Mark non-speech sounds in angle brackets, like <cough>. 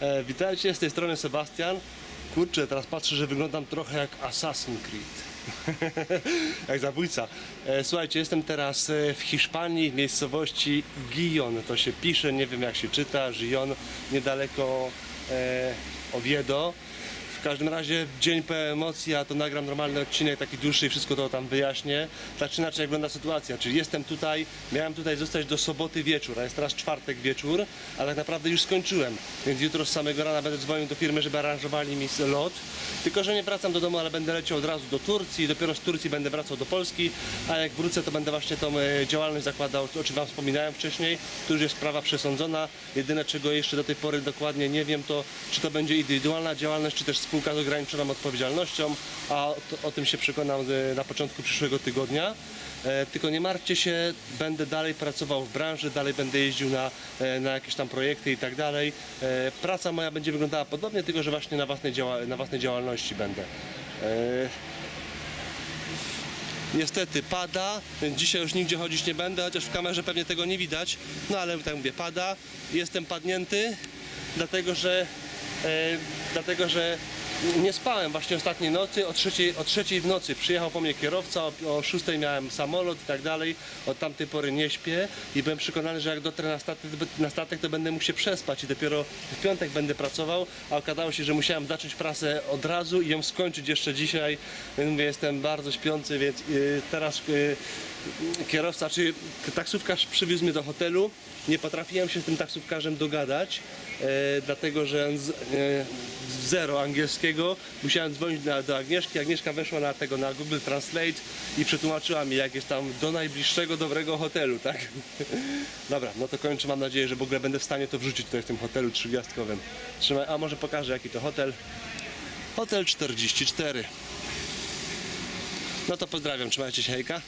E, witajcie, z tej strony Sebastian. Kurczę, teraz patrzę, że wyglądam trochę jak Assassin's Creed. <laughs> jak zabójca. E, słuchajcie, jestem teraz e, w Hiszpanii, w miejscowości Gijón. To się pisze, nie wiem jak się czyta, Gijón, niedaleko e, Oviedo. W każdym razie dzień po emocji, a to nagram normalny odcinek, taki dłuższy i wszystko to tam wyjaśnię. Tak czy inaczej wygląda sytuacja, czyli jestem tutaj, miałem tutaj zostać do soboty wieczór, a jest teraz czwartek wieczór, ale tak naprawdę już skończyłem, więc jutro z samego rana będę dzwonił do firmy, żeby aranżowali mi lot. Tylko, że nie wracam do domu, ale będę leciał od razu do Turcji, dopiero z Turcji będę wracał do Polski, a jak wrócę, to będę właśnie tą e, działalność zakładał, o czym Wam wspominałem wcześniej. Tu już jest sprawa przesądzona. Jedyne, czego jeszcze do tej pory dokładnie nie wiem, to czy to będzie indywidualna działalność, czy też spółka z ograniczoną odpowiedzialnością, a o, o tym się przekonam e, na początku przyszłego tygodnia. E, tylko nie martwcie się, będę dalej pracował w branży, dalej będę jeździł na, e, na jakieś tam projekty i tak dalej. Praca moja będzie wyglądała podobnie, tylko że właśnie na własnej, działa, na własnej działalności będę. Niestety pada, dzisiaj już nigdzie chodzić nie będę, chociaż w kamerze pewnie tego nie widać. No ale tak mówię, pada. Jestem padnięty, dlatego że, e, dlatego, że nie spałem właśnie ostatniej nocy. O trzeciej, o trzeciej w nocy przyjechał po mnie kierowca, o, o szóstej miałem samolot i tak dalej. Od tamtej pory nie śpię i byłem przekonany, że jak dotrę na statek, na statek to będę mógł się przespać i dopiero w piątek będę pracował, a okazało się, że musiałem zacząć pracę od razu i ją skończyć jeszcze dzisiaj. Więc mówię, jestem bardzo śpiący, więc yy, teraz yy, kierowca, czy taksówkarz przywiózł mnie do hotelu. Nie potrafiłem się z tym taksówkarzem dogadać, e, dlatego że on z, e, zero angielskiego. Musiałem dzwonić na, do Agnieszki. Agnieszka weszła na tego na Google Translate i przetłumaczyła mi jak jest tam do najbliższego dobrego hotelu, tak? <laughs> Dobra, no to kończę. Mam nadzieję, że w ogóle będę w stanie to wrzucić tutaj w tym hotelu trzygwiazdkowym. Trzymaj, a może pokażę jaki to hotel. Hotel 44. No to pozdrawiam, trzymajcie się, hejka.